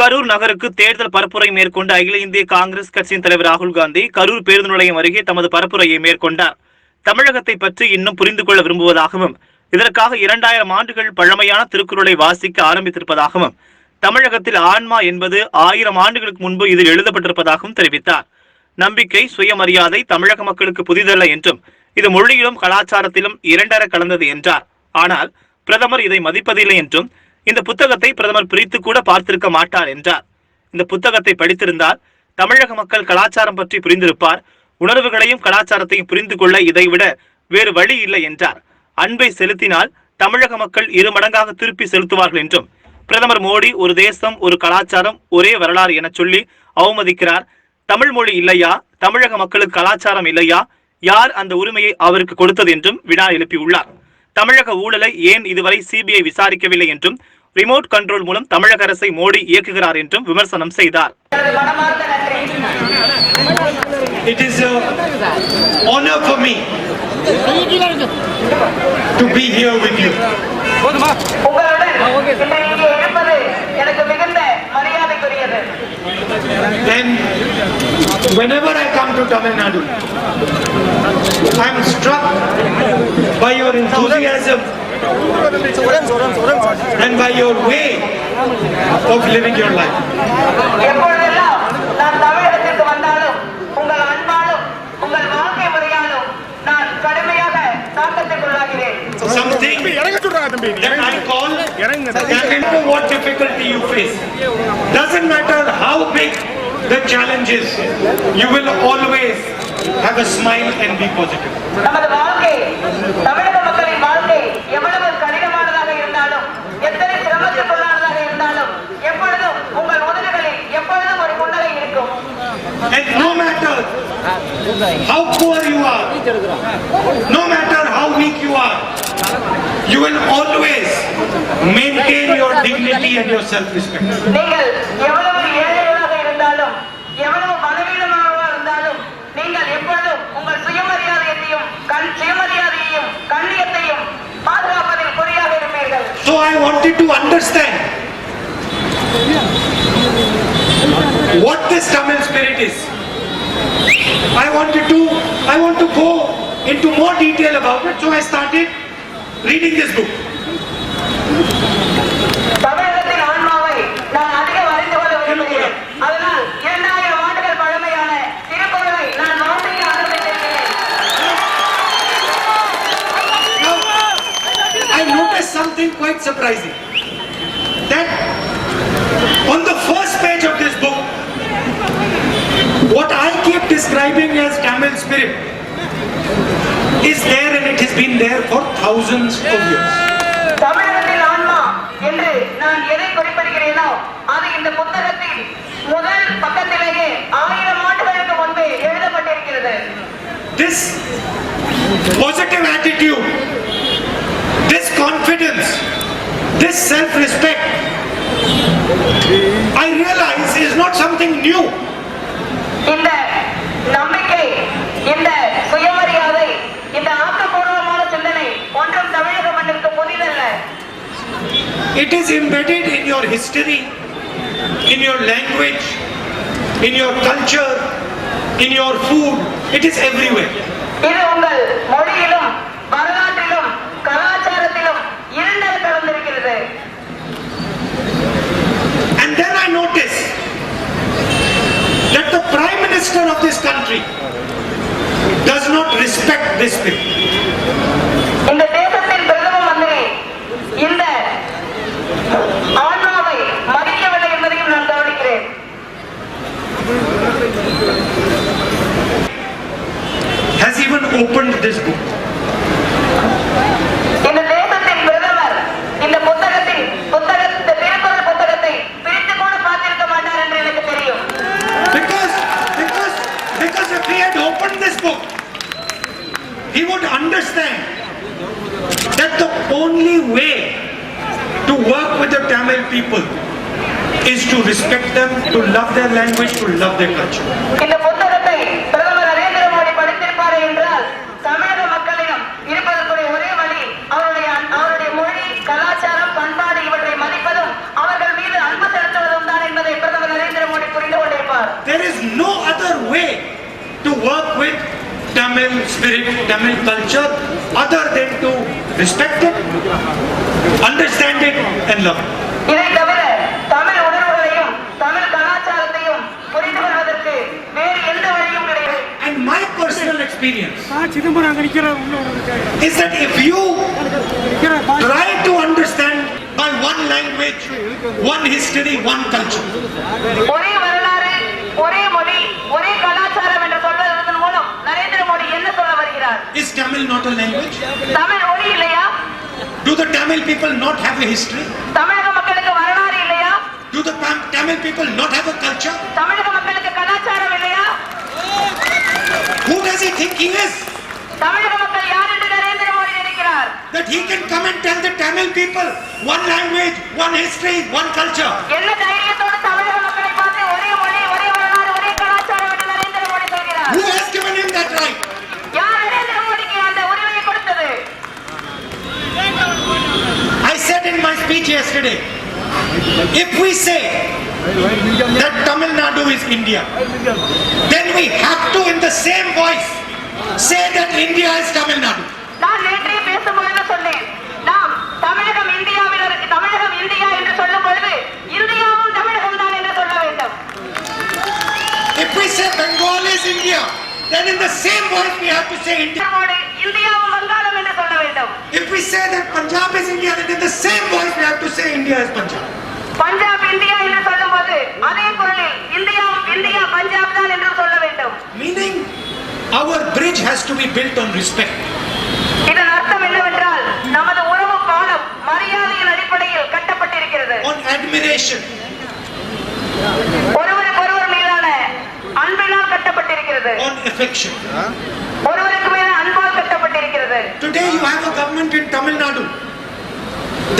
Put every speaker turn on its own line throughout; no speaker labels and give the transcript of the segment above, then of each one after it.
கரூர் நகருக்கு தேர்தல் பரப்புரை மேற்கொண்ட அகில இந்திய காங்கிரஸ் கட்சியின் தலைவர் ராகுல் காந்தி கரூர் பேருந்து நிலையம் அருகே தமது பரப்புரையை மேற்கொண்டார். தமிழகத்தை பற்றி இன்னும் புரிந்து கொள்ள விரும்புவதாகவும் இதற்காக இரண்டாயிரம் ஆண்டுகள் பழமையான திருக்குறளை வாசிக்க ஆரம்பித்திருப்பதாகவும் தமிழகத்தில் ஆன்மா என்பது ஆயிரம் ஆண்டுகளுக்கு முன்பு இதில் எழுதப்பட்டிருப்பதாகவும் தெரிவித்தார். நம்பிக்கை சுயமரியாதை தமிழக மக்களுக்கு புதிதல்ல என்றும் இது மொழியிலும் கலாச்சாரத்திலும் இரண்டர கலந்தது என்றார். ஆனால் பிரதமர் இதை மதிப்பதில்லை என்றும் இந்த புத்தகத்தை பிரதமர் பிரித்து கூட பார்த்திருக்க மாட்டார் என்றார். இந்த புத்தகத்தை படித்திருந்தால் தமிழக மக்கள் கலாச்சாரம் பற்றி புரிந்திருப்பார். உணர்வுகளையும் கலாச்சாரத்தையும் புரிந்து கொள்ள இதைவிட வேறு வழி இல்லை என்றார். அன்பை செலுத்தினால் தமிழக மக்கள் இரு மடங்காக திருப்பி செலுத்துவார்கள் என்றும் பிரதமர் மோடி ஒரு தேசம் ஒரு கலாச்சாரம் ஒரே வரலாறு என சொல்லி அவமதிக்கிறார். தமிழ் மொழி இல்லையா? தமிழக மக்களுக்கு கலாச்சாரம் இல்லையா? யார் அந்த உரிமையை அவருக்கு கொடுத்தது என்றும் வினா எழுப்பியுள்ளார். தமிழக ஊழலை ஏன் இதுவரை சிபிஐ விசாரிக்கவில்லை என்றும் ரிமோட் கண்ட்ரோல் மூலம் தமிழக அரசை மோடி இயக்குகிறார் என்றும் விமர்சனம் செய்தார்
It is an honor for me to be here with you. Then, whenever I come to Tamil Nadu, I am struck by your enthusiasm and by your way of living your life. Something that I call that what difficulty you face. Doesn't matter how big the challenge is, you will always have a smile and be positive. And no matter how poor you are, no matter how weak you are, you will always maintain your dignity and your self-respect. So I wanted to understand what this Tamil spirit is. I wanted to, I want to go into more detail about it, so I started reading this book. I noticed something quite surprising. thousands of years.
தமிழகத்தின் ஆன்மா என்று நான் எதை குறிப்பிடுகிறேனோ அது இந்த புத்தகத்தின் முதல் பக்கத்திலேயே ஆயிரம் ஆண்டுகளுக்கு முன்பே எழுதப்பட்டிருக்கிறது
This positive attitude, this confidence, this self-respect, I realize is not something new.
இந்த நம்பிக்கை இந்த
It is embedded in your history, in your language, in your culture, in your food. It is everywhere.
இது உங்கள் மொழியிலும் வரலாற்றிலும் கலாச்சாரத்திலும் இரண்டர கலந்திருக்கிறது
And then I notice that the Prime Minister of this country does not respect this spirit. way to work with the Tamil people is to respect them, to love their language, to love their culture.
There is
no other way to work with Tamil spirit, Tamil culture, other than to respect it, understand it, and love it.
இதை தவிர தமிழ் உணர்வுகளையும் தமிழ் கலாச்சாரத்தையும் புரிந்து கொள்வதற்கு வேறு எந்த வழியும் கிடையாது
And my personal experience
ஆ சிதம்பரம் அங்க நிக்கிற உள்ள ஒரு கேக்குறேன்.
is that if you
நிக்கிற பா-
try to understand by one language, one history, one culture,
ஒரே வரலாறு ஒரே மொழி ஒரே கலாச்சாரம்
is Tamil not a language?
Tamil மொழி இல்லையா
Do the Tamil people not have a history?
தமிழக மக்களுக்கு வரலாறு இல்லையா
Do the Tam- Tamil people not have a culture?
தமிழக மக்களுக்கு கலாச்சாரம் இல்லையா
Who does he think he is?
தமிழக மக்கள் யார் என்று நரேந்திர மோடி நினைக்கிறார்
That he can come and tell the Tamil people one language, one history, one culture.
என்ன தைரியத்தோடு
yesterday, if we say that Tamil Nadu is India, then we have to in the same voice say that India is Tamil Nadu.
நான் நேற்றே பேசும் பொழுது சொன்னேன் நாம் தமிழகம் இந்தியாவில் இருக்கு தமிழகம் இந்தியா என்று சொல்லும் பொழுது இந்தியாவும் தமிழகம் தான் என்று சொல்ல வேண்டும்
If we say Bengal is India, then in the same voice we have to say India.
நம்மோடு இந்தியாவும் வங்காளம் என்று சொல்ல வேண்டும்
If we say that Punjab is India, then in the same voice we have to say India is Punjab.
Punjab India என்று சொல்லும் போது அதே குரலில் இந்தியாவும் இந்தியா பஞ்சாப் தான் என்று சொல்ல வேண்டும்
Meaning, our bridge has to be built on respect.
இதன் அர்த்தம் என்னவென்றால் நமது உறவு பாலம் மரியாதையின் அடிப்படையில் கட்டப்பட்டிருக்கிறது
on admiration,
ஒருவருக்கு ஒருவர் மீதான அன்பினால் கட்டப்பட்டிருக்கிறது
on affection.
ஒருவருக்கு மேல அன்பால் கட்டப்பட்டிருக்கிறது
Today you have a government in Tamil Nadu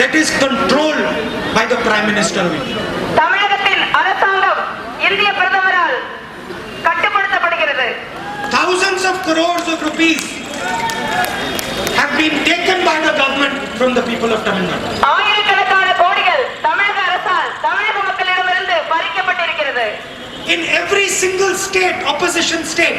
that is controlled by the Prime Minister of India.
தமிழகத்தின் அரசாங்கம் இந்திய பிரதமரால் கட்டுப்படுத்தப்படுகிறது
Thousands of crores of rupees have been taken by the government from the people of Tamil Nadu.
ஆயிரக்கணக்கான கோடிகள் தமிழக அரசால் தமிழக மக்களிடமிருந்து பறிக்கப்பட்டிருக்கிறது
In every single state, opposition state,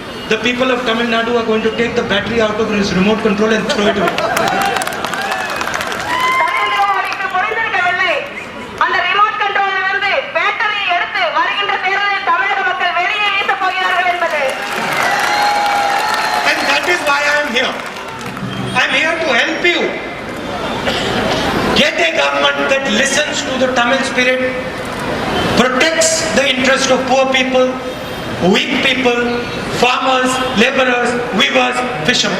The people of Tamil Nadu are going to take the battery out of his remote control and throw it away. and that is why I am here. I am here to help you. Get a government that listens to the Tamil spirit, protects the interest of poor people, weak people, farmers, laborers, weavers, fishermen.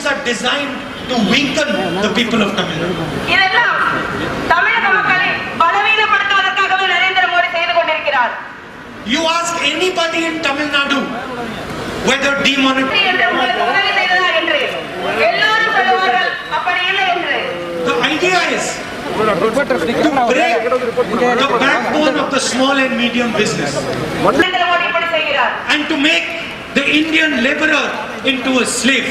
actions are designed to weaken the people of Tamil Nadu.
இதெல்லாம் தமிழக மக்களை பலவீனப்படுத்துவதற்காகவே நரேந்திர மோடி செய்து கொண்டிருக்கிறார்
You ask anybody in Tamil Nadu whether demonetization,
என்று உங்களுக்கு உதவி செய்ததா என்று எல்லாரும் சொல்லுவார்கள் அப்படி இல்லை என்று
the idea is to break the backbone of the small and medium business
Narendra Modi இப்படி செய்கிறார்
and to make the Indian laborer into a slave.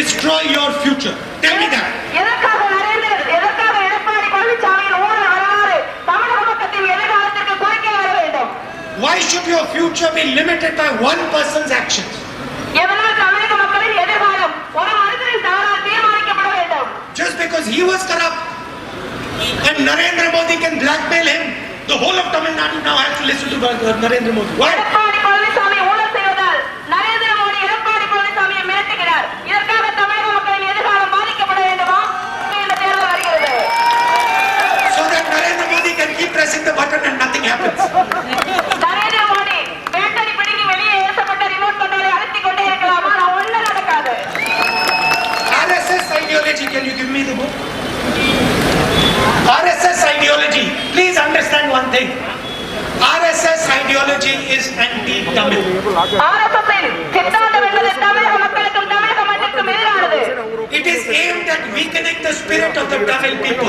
destroy your future. Tell me that. Why should your future be limited by one person's actions? Just because he was corrupt and Narendra Modi can blackmail him, the whole of Tamil Nadu now has to listen to Narendra Modi. Why? button and nothing happens. RSS ideology, can you give me the book? RSS ideology, please understand one thing. RSS ideology is anti-Tamil. It is aimed at weakening the spirit of the Tamil people.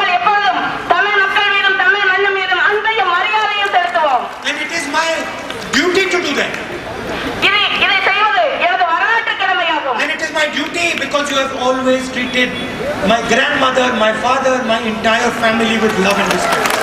because you have always treated my grandmother, my father, my entire family with love and respect.